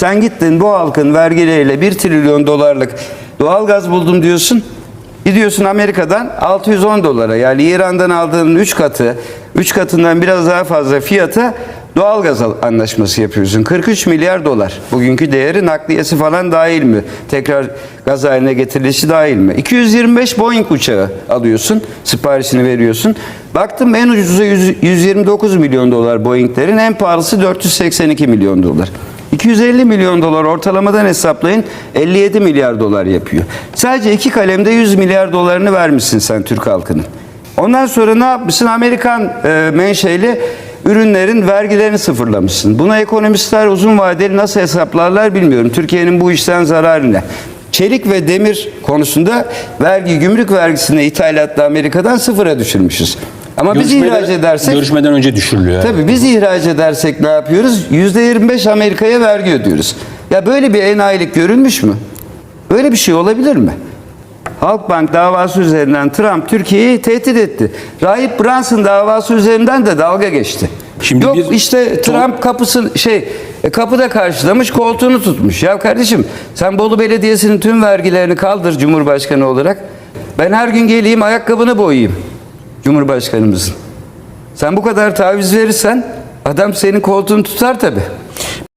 Sen gittin bu halkın vergileriyle 1 trilyon dolarlık doğalgaz buldum diyorsun. Gidiyorsun Amerika'dan 610 dolara yani İran'dan aldığın 3 katı, 3 katından biraz daha fazla fiyata doğalgaz al- anlaşması yapıyorsun. 43 milyar dolar. Bugünkü değeri nakliyesi falan dahil mi? Tekrar gaz haline getirilişi dahil mi? 225 Boeing uçağı alıyorsun, siparişini veriyorsun. Baktım en ucuzu 100 129 milyon dolar Boeing'lerin, en pahalısı 482 milyon dolar. 250 milyon dolar ortalamadan hesaplayın 57 milyar dolar yapıyor. Sadece iki kalemde 100 milyar dolarını vermişsin sen Türk halkının. Ondan sonra ne yapmışsın? Amerikan e, menşeli ürünlerin vergilerini sıfırlamışsın. Buna ekonomistler uzun vadeli nasıl hesaplarlar bilmiyorum. Türkiye'nin bu işten zararı ne? Çelik ve demir konusunda vergi, gümrük vergisini ithalatta Amerika'dan sıfıra düşürmüşüz. Ama biz ihraç edersek Görüşmeden önce düşürülüyor. Tabii biz ihraç edersek ne yapıyoruz? %25 Amerika'ya vergi ödüyoruz. Ya böyle bir enayilik görülmüş mü? Böyle bir şey olabilir mi? Halkbank davası üzerinden Trump Türkiye'yi tehdit etti. Rahip Brunson davası üzerinden de dalga geçti. Şimdi Yok bir- işte Trump kapısı şey e, kapıda karşılamış koltuğunu tutmuş. Ya kardeşim sen Bolu Belediyesi'nin tüm vergilerini kaldır Cumhurbaşkanı olarak. Ben her gün geleyim ayakkabını boyayayım Cumhurbaşkanımızın. Sen bu kadar taviz verirsen adam senin koltuğunu tutar tabi.